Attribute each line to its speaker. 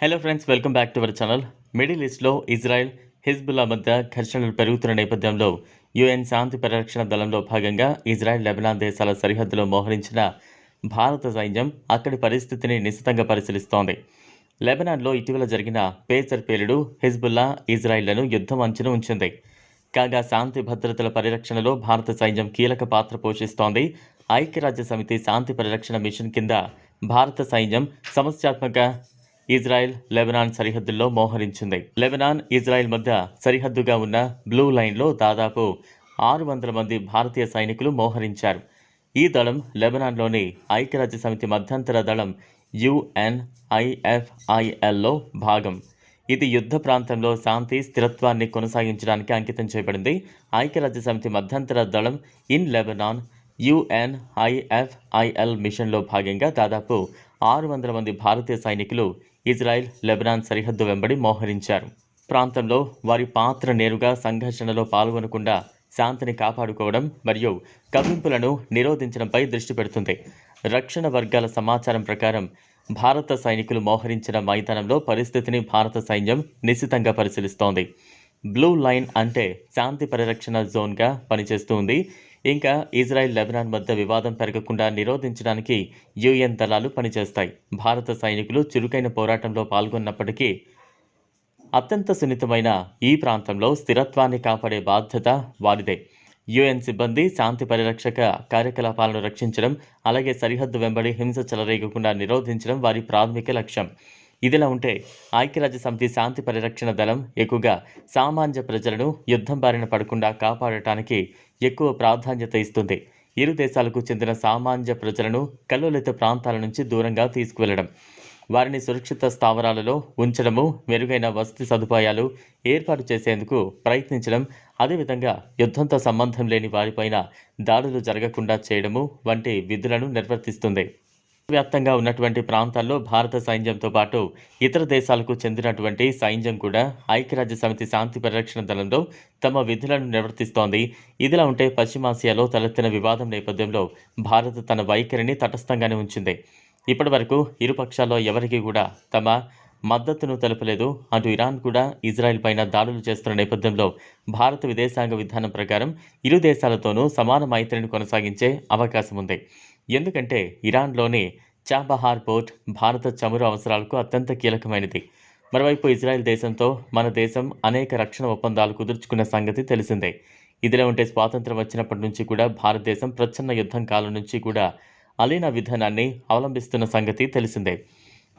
Speaker 1: Hello friends welcome back to our channel middle ఈస్ట్లో Israel Hezbollah మధ్య ఘర్షణలు పెరుగుతున్న నేపథ్యంలో యుఎన్ శాంతి పరిరక్షణ దళంలో భాగంగా ఇజ్రాయెల్ లెబనాన్ దేశాల సరిహద్దులో మోహరించిన భారత సైన్యం అక్కడి పరిస్థితిని నిశితంగా పరిశీలిస్తోంది. లెబనాన్లో ఇటీవల జరిగిన పేసర్ పేలుడు హిజ్బుల్లా ఇజ్రాయెళ్ళను యుద్ధం అంచున ఉంచింది. కాగా శాంతి భద్రతల పరిరక్షణలో భారత సైన్యం కీలక పాత్ర పోషిస్తోంది. ఐక్యరాజ్య సమితి శాంతి పరిరక్షణ మిషన్ కింద భారత సైన్యం సమస్యాత్మక ఇజ్రాయెల్ లెబనాన్ సరిహద్దుల్లో మోహరించింది. లెబనాన్ ఇజ్రాయెల్ మధ్య సరిహద్దుగా ఉన్న బ్లూ లైన్లో దాదాపు ఆరు వందల మంది భారతీయ సైనికులు మోహరించారు. ఈ దళం లెబనాన్లోని ఐక్యరాజ్య సమితి మధ్యంతర దళం యుఎన్ఐఎఫ్ఐఎల్లో భాగం. ఇది యుద్ధ ప్రాంతంలో శాంతి స్థిరత్వాన్ని కొనసాగించడానికి అంకితం చేయబడింది. ఐక్యరాజ్య సమితి మధ్యంతర దళం ఇన్ లెబనాన్ యుఎన్ఐఎఫ్ఐఎల్ మిషన్లో భాగంగా దాదాపు ఆరు వందల మంది భారతీయ సైనికులు ఇజ్రాయెల్ లెబనాన్ సరిహద్దు వెంబడి మోహరించారు. ప్రాంతంలో వారి పాత్ర నేరుగా సంఘర్షణలో పాల్గొనకుండా శాంతిని కాపాడుకోవడం మరియు కవింపులను నిరోధించడంపై దృష్టి పెడుతుంది. రక్షణ వర్గాల సమాచారం ప్రకారం భారత సైనికులు మోహరించిన మైదానంలో పరిస్థితిని భారత సైన్యం నిశితంగా పరిశీలిస్తోంది. బ్లూ లైన్ అంటే శాంతి పరిరక్షణ జోన్గా పనిచేస్తుంది ఇంకా ఇజ్రాయెల్ లెబనాన్ మధ్య వివాదం పెరగకుండా నిరోధించడానికి యుఎన్ దళాలు పనిచేస్తాయి. భారత సైనికులు చురుకైన పోరాటంలో పాల్గొన్నప్పటికీ అత్యంత సున్నితమైన ఈ ప్రాంతంలో స్థిరత్వాన్ని కాపాడే బాధ్యత వారిదే. యుఎన్ సిబ్బంది శాంతి పరిరక్షక కార్యకలాపాలను రక్షించడం అలాగే సరిహద్దు వెంబడి హింస చెలరేగకుండా నిరోధించడం వారి ప్రాథమిక లక్ష్యం. ఇదిలా ఉంటే ఐక్యరాజ్య సమితి శాంతి పరిరక్షణ దళం ఎక్కువగా సామాన్య ప్రజలను యుద్ధం బారిన పడకుండా కాపాడటానికి ఎక్కువ ప్రాధాన్యత ఇస్తుంది. ఇరు దేశాలకు చెందిన సామాన్య ప్రజలను కల్లోలిత ప్రాంతాల నుంచి దూరంగా తీసుకువెళ్ళడం వారిని సురక్షిత స్థావరాలలో ఉంచడము మెరుగైన వసతి సదుపాయాలు ఏర్పాటు చేసేందుకు ప్రయత్నించడం అదేవిధంగా యుద్ధంతో సంబంధం లేని వారిపైన దాడులు జరగకుండా చేయడము వంటి విధులను నిర్వర్తిస్తుంది. వ్యాప్తంగా ఉన్నటువంటి ప్రాంతాల్లో భారత సైన్యంతో పాటు ఇతర దేశాలకు చెందినటువంటి సైన్యం కూడా ఐక్యరాజ్య సమితి శాంతి పరిరక్షణ దళంలో తమ విధులను నిర్వర్తిస్తోంది. ఇదిలా ఉంటే పశ్చిమాసియాలో తలెత్తిన వివాదం నేపథ్యంలో భారత్ తన వైఖరిని తటస్థంగానే ఉంచింది. ఇప్పటి వరకు ఇరు పక్షాల్లో ఎవరికి కూడా తమ మద్దతును తెలపలేదు. అటు ఇరాన్ కూడా ఇజ్రాయెల్ పైన దాడులు చేస్తున్న నేపథ్యంలో భారత విదేశాంగ విధానం ప్రకారం ఇరు దేశాలతోనూ సమాన మైత్రిని కొనసాగించే అవకాశం ఉంది. ఎందుకంటే ఇరాన్లోని చాబహార్ పోర్ట్ భారత చమురు అవసరాలకు అత్యంత కీలకమైనది. మరోవైపు ఇజ్రాయెల్ దేశంతో మన దేశం అనేక రక్షణ ఒప్పందాలు కుదుర్చుకున్న సంగతి తెలిసిందే. ఇదిలా ఉంటే స్వాతంత్రం వచ్చినప్పటి నుంచి కూడా భారతదేశం ప్రచ్ఛన్న యుద్ధం కాలం నుంచి కూడా అలీన విధానాన్ని అవలంబిస్తున్న సంగతి తెలిసిందే.